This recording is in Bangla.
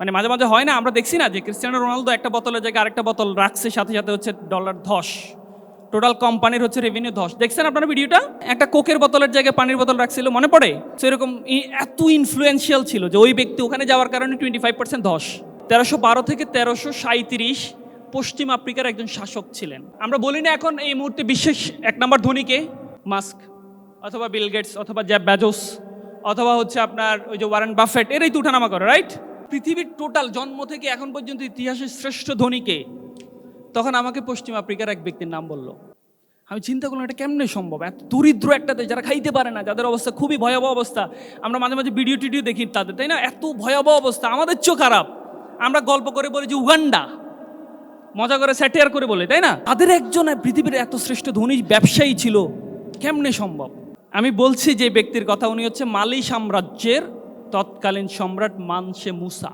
মানে মাঝে মাঝে হয় না, আমরা দেখছি না যে ক্রিস্টিয়ানো রোনালদো একটা বোতলের জায়গায় আরেকটা বোতল রাখছে, সাথে সাথে হচ্ছে ডলার ধস টোটাল কোম্পানির হচ্ছে রেভিনিউ ধস দেখছেন আপনারা ভিডিওটা? একটা কোকের বোতলের জায়গায় পানির বোতল রাখছিল, মনে পড়ে? সেরকম এত ইনফ্লুয়েন্সিয়াল ছিল যে ওই ব্যক্তি ওখানে যাওয়ার কারণে টোয়েন্টি ফাইভ পার্সেন্ট ধস তেরোশো বারো থেকে তেরোশো সাঁত্রিশ পশ্চিম আফ্রিকার একজন শাসক ছিলেন। আমরা বলি না এখন এই মুহূর্তে বিশ্বের এক নম্বর ধনীকে, মাস্ক, অথবা বিল গেটস, অথবা জ্যাব ব্যাজোস, অথবা হচ্ছে আপনার ওই যে ওয়ারেন বাফেট, এরাই তো উঠানামা করে রাইট পৃথিবীর টোটাল জন্ম থেকে এখন পর্যন্ত ইতিহাসের শ্রেষ্ঠ ধনীকে, তখন আমাকে পশ্চিম আফ্রিকার এক ব্যক্তির নাম বলল। আমি চিন্তা করলাম, এটা কেমনে সম্ভব? এত দরিদ্র একটা দেশ যারা খাইতে পারে না, যাদের অবস্থা খুবই ভয়াবহ অবস্থা, আমরা মাঝে মাঝে ভিডিও টিডিও দেখি তাদের, তাই না? এত ভয়াবহ অবস্থা, আমাদের চোখ খারাপ। আমরা গল্প করে বলি যে উগান্ডা, মজা করে স্যাটেয়ার করে বলে, তাই না? তাদের একজন পৃথিবীর এত শ্রেষ্ঠ ধনী ব্যবসায়ী ছিল, কেমনে সম্ভব? আমি বলছি যে ব্যক্তির কথা, উনি হচ্ছে মালি সাম্রাজ্যের তৎকালীন সম্রাট মানসে মুসা।